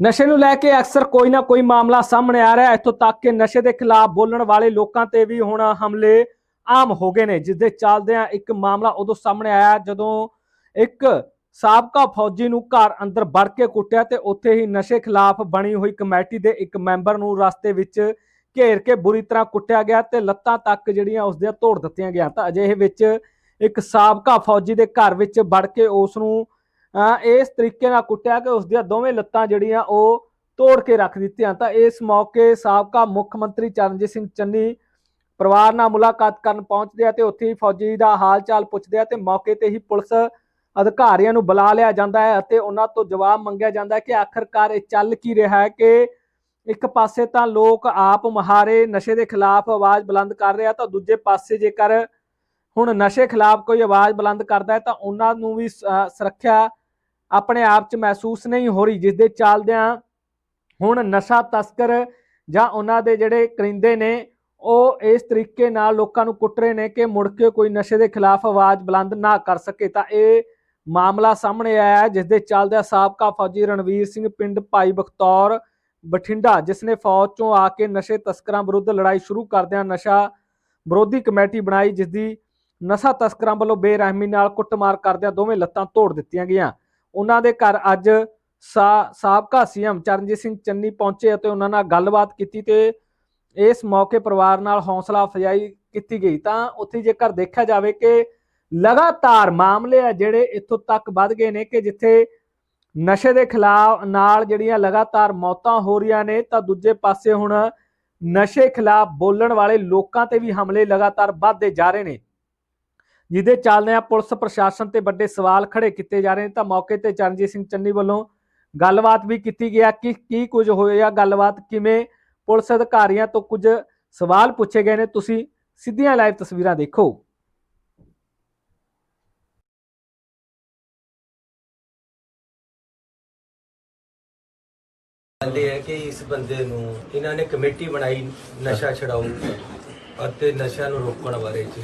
ਨਸ਼ੇ ਨੂੰ ਲੈ ਕੇ ਅਕਸਰ ਕੋਈ ਨਾ ਕੋਈ ਮਾਮਲਾ ਸਾਹਮਣੇ ਆ ਰਿਹਾ ਹੈ। ਇੱਥੋਂ ਤੱਕ ਕਿ ਨਸ਼ੇ ਦੇ ਖਿਲਾਫ ਬੋਲਣ ਵਾਲੇ ਲੋਕਾਂ ਤੇ ਵੀ ਹੁਣ ਹਮਲੇ ਆਮ ਹੋ ਗਏ ਨੇ ਜਿਸ ਦੇ ਚੱਲਦਿਆਂ ਇੱਕ ਮਾਮਲਾ ਉਦੋਂ ਸਾਹਮਣੇ ਆਇਆ ਜਦੋਂ ਇੱਕ ਸਾਬਕਾ ਫੌਜੀ ਨੂੰ ਘਰ ਅੰਦਰ ਵੜ ਕੇ ਕੁੱਟਿਆ ਤੇ ਉੱਥੇ ਹੀ ਨਸ਼ੇ ਖਿਲਾਫ ਬਣੀ ਹੋਈ ਕਮੇਟੀ ਦੇ ਇੱਕ ਮੈਂਬਰ ਨੂੰ ਰਸਤੇ ਵਿੱਚ ਘੇਰ ਕੇ ਬੁਰੀ ਤਰ੍ਹਾਂ ਕੁੱਟਿਆ ਗਿਆ ਤੇ ਲੱਤਾਂ ਤੱਕ ਜਿਹੜੀਆਂ ਉਸ ਦੀਆਂ ਤੋੜ ਦਿੱਤੀਆਂ ਗਿਆ ਤਾਂ ਅਜਿਹੇ ਵਿੱਚ ਇੱਕ ਸਾਬਕਾ ਫੌਜੀ ਦੇ ਘਰ ਵਿੱਚ ਵੜ ਕੇ ਉਸ ਨੂੰ ਇਸ ਤਰੀਕੇ ਨਾਲ ਕੁੱਟਿਆ ਕਿ ਉਸ ਦੀਆਂ ਦੋਵੇਂ ਲੱਤਾਂ ਜਿਹੜੀਆਂ ਉਹ ਤੋੜ ਕੇ ਰੱਖ ਦਿੱਤੀਆਂ। ਤਾਂ ਇਸ ਮੌਕੇ ਸਾਬਕਾ ਮੁੱਖ ਮੰਤਰੀ ਚਰਨਜੀਤ ਸਿੰਘ ਚੰਨੀ ਪਰਿਵਾਰ ਨਾਲ ਮੁਲਾਕਾਤ ਕਰਨ ਪਹੁੰਚਦੇ ਆ ਤੇ ਉੱਥੇ ਹੀ ਫੌਜੀ ਦਾ ਹਾਲ ਚਾਲ ਪੁੱਛਦੇ ਆ ਤੇ ਮੌਕੇ ਤੇ ਹੀ ਪੁਲਿਸ ਅਧਿਕਾਰੀਆਂ ਨੂੰ ਬੁਲਾ ਲਿਆ ਜਾਂਦਾ ਹੈ ਅਤੇ ਉਹਨਾਂ ਤੋਂ ਜਵਾਬ ਮੰਗਿਆ ਜਾਂਦਾ ਹੈ ਕਿ ਆਖਰਕਾਰ ਇਹ ਚੱਲ ਕੀ ਰਿਹਾ ਹੈ ਕਿ ਇੱਕ ਪਾਸੇ ਤਾਂ ਲੋਕ ਆਪ ਮਹਾਰੇ ਨਸ਼ੇ ਦੇ ਖਿਲਾਫ ਆਵਾਜ਼ ਬੁਲੰਦ ਕਰ ਰਿਹਾ ਤਾਂ ਦੂਜੇ ਪਾਸੇ ਜੇਕਰ ਹੁਣ ਨਸ਼ੇ ਖਿਲਾਫ ਕੋਈ ਆਵਾਜ਼ ਬੁਲੰਦ ਕਰਦਾ ਹੈ ਤਾਂ ਉਹਨਾਂ ਨੂੰ ਵੀ ਸੁਰੱਖਿਆ ਆਪਣੇ ਆਪ 'ਚ ਮਹਿਸੂਸ ਨਹੀਂ ਹੋ ਰਹੀ ਜਿਸ ਦੇ ਚੱਲਦਿਆਂ ਹੁਣ ਨਸ਼ਾ ਤਸਕਰ ਜਾਂ ਉਹਨਾਂ ਦੇ ਜਿਹੜੇ ਕਰਿੰਦੇ ਨੇ, ਉਹ ਇਸ ਤਰੀਕੇ ਨਾਲ ਲੋਕਾਂ ਨੂੰ ਕੁੱਟ ਰਹੇ ਨੇ ਕਿ ਮੁੜ ਕੇ ਕੋਈ ਨਸ਼ੇ ਦੇ ਖਿਲਾਫ ਆਵਾਜ਼ ਬੁਲੰਦ ਨਾ ਕਰ ਸਕੇ। ਤਾਂ ਇਹ ਮਾਮਲਾ ਸਾਹਮਣੇ ਆਇਆ ਹੈ ਜਿਸ ਦੇ ਚੱਲਦਿਆਂ ਸਾਬਕਾ ਫੌਜੀ ਰਣਵੀਰ ਸਿੰਘ ਪਿੰਡ ਭਾਈ ਬਖਤੌਰ ਬਠਿੰਡਾ, ਜਿਸ ਨੇ ਫੌਜ ਚੋਂ ਆ ਕੇ ਨਸ਼ੇ ਤਸਕਰਾਂ ਵਿਰੁੱਧ ਲੜਾਈ ਸ਼ੁਰੂ ਕਰਦਿਆਂ ਨਸ਼ਾ ਵਿਰੋਧੀ ਕਮੇਟੀ ਬਣਾਈ ਜਿਸ ਦੀ ਨਸ਼ਾ ਤਸਕਰਾਂ ਵੱਲੋਂ ਬੇਰਹਿਮੀ ਨਾਲ ਕੁੱਟਮਾਰ ਕਰਦਿਆਂ ਦੋਵੇਂ ਲੱਤਾਂ ਤੋੜ ਦਿੱਤੀਆਂ ਗਈਆਂ। ਉਹਨਾਂ ਦੇ ਘਰ ਅੱਜ ਸਾ- ਸਾਬਕਾ ਸੀਐਮ ਚਰਨਜੀਤ ਸਿੰਘ ਚੰਨੀ ਪਹੁੰਚੇ ਅਤੇ ਉਹਨਾਂ ਨਾਲ ਗੱਲਬਾਤ ਕੀਤੀ ਤੇ ਇਸ ਮੌਕੇ ਪਰਿਵਾਰ ਨਾਲ ਹੌਸਲਾ ਅਫਜ਼ਾਈ ਕੀਤੀ ਗਈ। ਤਾਂ ਉੱਥੇ ਜੇਕਰ ਦੇਖਿਆ ਜਾਵੇ ਕਿ ਲਗਾਤਾਰ ਮਾਮਲੇ ਆ ਜਿਹੜੇ ਇੱਥੋਂ ਤੱਕ ਵੱਧ ਗਏ ਨੇ ਕਿ ਜਿੱਥੇ ਨਸ਼ੇ ਦੇ ਖਿਲਾਫ ਨਾਲ ਜਿਹੜੀਆਂ ਲਗਾਤਾਰ ਮੌਤਾਂ ਹੋ ਰਹੀਆਂ ਨੇ, ਤਾਂ ਦੂਜੇ ਪਾਸੇ ਹੁਣ ਨਸ਼ੇ ਖਿਲਾਫ ਬੋਲਣ ਵਾਲੇ ਲੋਕਾਂ ਤੇ ਵੀ ਹਮਲੇ ਲਗਾਤਾਰ ਵੱਧਦੇ ਜਾ ਰਹੇ ਨੇ। ਜਿਹਦੇ ਚੱਲਦਿਆਂ ਪੁਲਿਸ ਪ੍ਰਸ਼ਾਸਨ ਤੇ ਵੱਡੇ ਸਵਾਲ ਖੜੇ ਕੀਤੇ ਜਾ ਰਹੇ ਨੇ ਤਾਂ ਮੌਕੇ ਤੇ ਚਰਨਜੀਤ ਸਿੰਘ ਚੰਨੀ ਵੱਲੋਂ ਗੱਲਬਾਤ ਵੀ ਕੀਤੀ ਗਿਆ ਕਿ ਕੀ ਕੁਝ ਹੋਇਆ, ਗੱਲਬਾਤ ਕਿਵੇਂ ਪੁਲਿਸ ਅਧਿਕਾਰੀਆਂ ਤੋਂ ਕੁਝ ਸਵਾਲ ਪੁੱਛੇ ਗਏ ਨੇ, ਤੁਸੀਂ ਸਿੱਧੀਆਂ ਲਾਈਵ ਤਸਵੀਰਾਂ ਦੇਖੋ। ਕਹਿੰਦੇ ਹੈ ਕਿ ਇਸ ਬੰਦੇ ਨੂੰ ਇਹਨਾਂ ਨੇ ਕਮੇਟੀ ਬਣਾਈ ਨਸ਼ਾ ਛਡਾਊ ਅਤੇ ਨਸ਼ਾ ਨੂੰ ਰੋਕਣ ਬਾਰੇ ਚ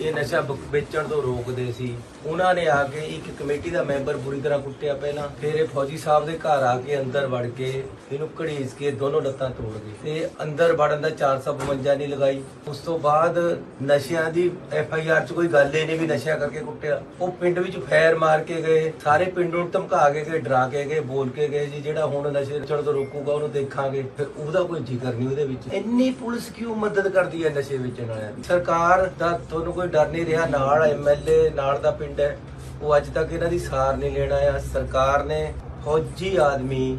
ਇਹ ਨਸ਼ਾ ਬ- ਵੇਚਣ ਤੋਂ ਰੋਕਦੇ ਸੀ। ਉਹਨਾਂ ਨੇ ਆ ਕੇ ਇੱਕ ਕਮੇਟੀ ਦਾ ਮੈਂਬਰ ਬੁਰੀ ਤਰ੍ਹਾਂ ਕੁੱਟਿਆ ਪਹਿਲਾਂ। ਫਿਰ ਇਹ ਫੌਜੀ ਸਾਹਿਬ ਦੇ ਘਰ ਆ ਕੇ ਅੰਦਰ ਵੜ ਕੇ ਇਹਨੂੰ ਘੜੀਸ ਕੇ ਦੋਨੋਂ ਲੱਤਾਂ ਤੋੜ ਗਏ। ਤੇ ਅੰਦਰ ਵੜਨ ਦਾ 452 ਨਹੀਂ ਲਗਾਈ। ਉਸ ਤੋਂ ਬਾਅਦ ਨਸ਼ਿਆਂ ਦੀ ਐਫ ਆਈ ਆਰ ਚ ਕੋਈ ਗੱਲ ਹੀ ਨਹੀਂ ਵੀ ਨਸ਼ਾ ਕਰਕੇ ਕੁੱਟਿਆ। ਉਹ ਪਿੰਡ ਵਿੱਚ ਫੈਰ ਮਾਰ ਕੇ ਗਏ। ਸਾਰੇ ਪਿੰਡ ਨੂੰ ਧਮਕਾ ਕੇ ਗਏ, ਡਰਾ ਕੇ ਗਏ, ਬੋਲ ਕੇ ਗਏ ਜੀ, ਜਿਹੜਾ ਹੁਣ ਨਸ਼ੇ ਵੇਚਣ ਤੋਂ ਰੋਕੂਗਾ ਉਹਨੂੰ ਦੇਖਾਂਗੇ। ਫਿਰ ਉਹਦਾ ਕੋਈ ਜ਼ਿਕਰ ਨਹੀਂ ਉਹਦੇ ਵਿੱਚ। ਇੰਨੀ ਪੁਲਿਸ ਕਿਉਂ ਮਦਦ ਕਰਦੀ ਹੈ ਨਸ਼ੇ ਵੇਚਣ ਵਾਲਿਆਂ ਦੀ? ਸਰਕਾਰ ਦਾ ਤੁਹਾਨੂੰ ਕੋਈ ਡਰ ਨਹੀਂ ਰਿਹਾ, ਨਾਲ ਐਮਐਲਏ ਨਾਲ ਦਾ ਪਿੰਡ ਹੈ। ਉਹ ਅੱਜ ਤੱਕ ਇਹਨਾਂ ਦੀ ਸਾਰ ਨਹੀਂ ਲੈਣਾ ਆ ਸਰਕਾਰ ਨੇ ਫੌਜੀ ਆਦਮੀ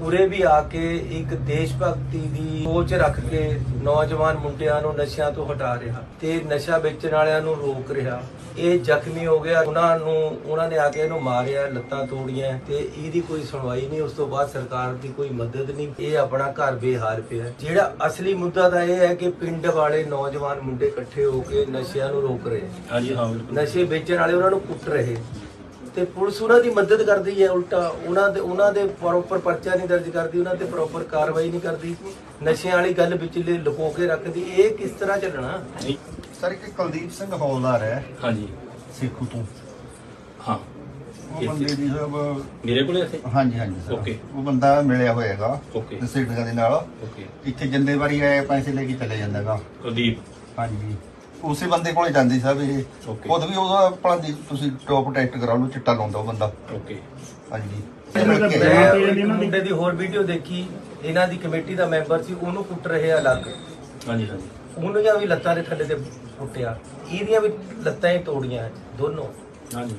ਉਰੇ ਵੀ ਆ ਕੇ ਇੱਕ ਦੇਸ਼ ਭਗਤੀ ਦੀ ਸੋਚ ਰੱਖ ਕੇ ਨੌਜਵਾਨ ਮੁੰਡਿਆਂ ਨੂੰ ਨਸ਼ਿਆਂ ਤੋਂ ਹਟਾ ਰਿਹਾ ਤੇ ਨਸ਼ਾ ਵੇਚਣ ਵਾਲਿਆਂ ਨੂੰ ਰੋਕ ਰਿਹਾ। ਇਹ ਜ਼ਖਮੀ ਹੋ ਗਿਆ। ਉਹਨਾਂ ਨੂੰ ਉਹਨਾਂ ਨੇ ਆ ਕੇ ਇਹਨੂੰ ਮਾਰਿਆ ਲੱਤਾਂ ਤੋੜੀਆਂ ਤੇ ਇਹਦੀ ਕੋਈ ਸੁਣਵਾਈ ਨਹੀਂ। ਉਸ ਤੋਂ ਬਾਅਦ ਸਰਕਾਰ ਦੀ ਕੋਈ ਮਦਦ ਨਹੀਂ। ਇਹ ਆਪਣਾ ਘਰ ਬੇਹਾਲ ਪਿਆ। ਜਿਹੜਾ ਅਸਲੀ ਮੁੱਦਾ ਤਾਂ ਇਹ ਹੈ ਕਿ ਪਿੰਡ ਵਾਲੇ ਨੌਜਵਾਨ ਮੁੰਡੇ ਇਕੱਠੇ ਹੋ ਕੇ ਨਸ਼ਿਆਂ ਨੂੰ ਰੋਕ ਰਹੇ ਹਾਂਜੀ ਹਾਂ ਬਿਲਕੁਲ। ਨਸ਼ੇ ਵੇਚਣ ਵਾਲੇ ਉਹਨਾਂ ਨੂੰ ਕੁੱਟ ਰਹੇ ਤੇ ਪੁਲਿਸ ਉਹਨਾਂ ਦੀ ਮਦਦ ਕਰਦੀ ਹੈ ਉਲਟਾ ਉਹਨਾਂ ਦੇ ਉਹਨਾਂ ਦੇ ਪ੍ਰੋਪਰ ਪਰਚਾ ਨਹੀਂ ਦਰਜ ਕਰਦੀ ਉਹਨਾਂ ਤੇ ਪ੍ਰੋਪਰ ਕਾਰਵਾਈ ਨਹੀਂ ਕਰਦੀ। ਨਸ਼ਿਆਂ ਵਾਲੀ ਗੱਲ ਵਿੱਚ ਲ- ਲੁਕੋ ਕੇ ਰੱਖਦੀ। ਇਹ ਕਿਸ ਤਰ੍ਹਾਂ ਚੱਲਣਾ? ਨਹੀਂ ਸਰ ਇੱਕ ਕੁਲਦੀਪ ਸਿੰਘ ਹੌਲਦਾਰ ਹੈ। ਹਾਂਜੀ। ਸੇਖੂ ਤੋਂ। ਹਾਂ। ਉਹ ਬੰਦੇ ਦੀ ਸਭ ਮੇਰੇ ਕੋਲੇ ਇੱਥੇ? ਹਾਂਜੀ ਹਾਂਜੀ ਸਰ। Okay. ਉਹ ਬੰਦਾ ਮਿਲਿਆ ਹੋਏਗਾ Okay. ਸਿੱਧਕਾਂ ਦੇ ਨਾਲ। ਓਕੇ। ਇੱਥੇ ਜਿੰਦੇ ਵਾਰੀ ਆਏ ਪੈਸੇ ਲੈ ਕੇ ਚਲੇ ਜਾਂਦਾਗਾ ਕੁਲਦੀਪ। ਹਾਂਜੀ। ਉਸੇ ਬੰਦੇ ਕੋਲੇ ਜਾਂਦੀ ਸਭ ਇਹ। Okay. ਖੁਦ ਵੀ ਉਹਦਾ ਆਪਣਾ ਦੀ ਤੁਸੀਂ ਟੌਪ ਟੈਸਟ ਕਰਾ ਲਓ ਚਿੱਟਾ ਲਾਉਂਦਾ ਉਹ ਬੰਦਾ। ਓਕੇ ਹਾਂਜੀ। ਮੈਂ ਮੁੰਡੇ ਦੀ ਹੋਰ ਵੀਡੀਓ ਦੇਖੀ ਇਹਨਾਂ ਦੀ ਕਮੇਟੀ ਦਾ ਮੈਂਬਰ ਸੀ ਉਹਨੂੰ ਕੁੱਟ ਰਹੇ ਅਲੱਗ। ਹਾਂਜੀ ਹਾਂਜੀ। ਉਹਨੂੰ ਵੀ ਲੱਤਾਂ ਦੇ ਥੱਲੇ ਤੇ ਕੁੱਟਿਆ। ਇਹਦੀਆਂ ਵੀ ਲੱਤਾਂ ਹੀ ਤੋੜੀਆਂ ਦੋਨੋਂ। ਹਾਂਜੀ।